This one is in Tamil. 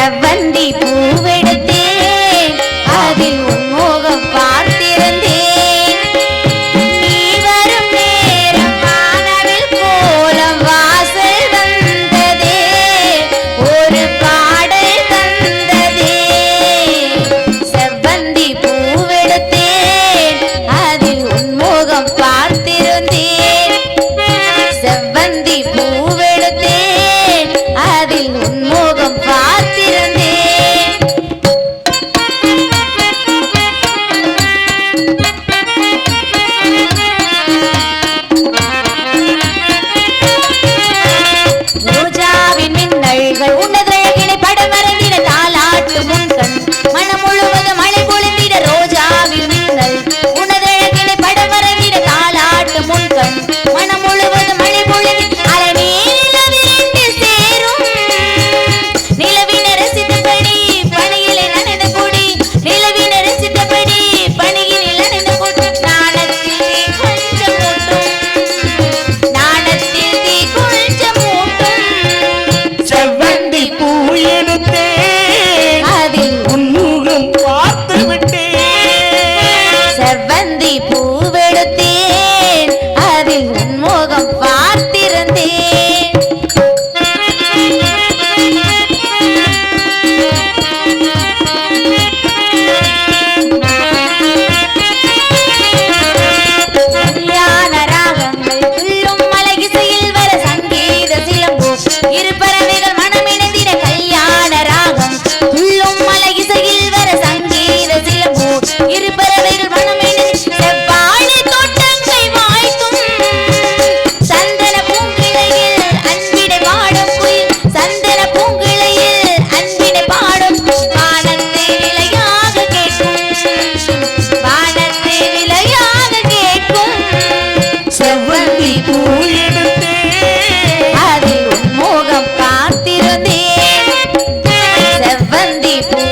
செவ்வந்தி பூவெடுத்தேன். அதில் உன்மோகம் பார்த்திருந்தேன். நீ வரும் நேரம் வானவில் கோலம் வாசல் வந்ததே. ஒரு பாடல் தந்ததே. செவ்வந்தி பூவெடுத்தேன். அதில் உன்மோகம் பார்த்திருந்தேன். செவ்வந்தி பூ முன்கண் Gracias.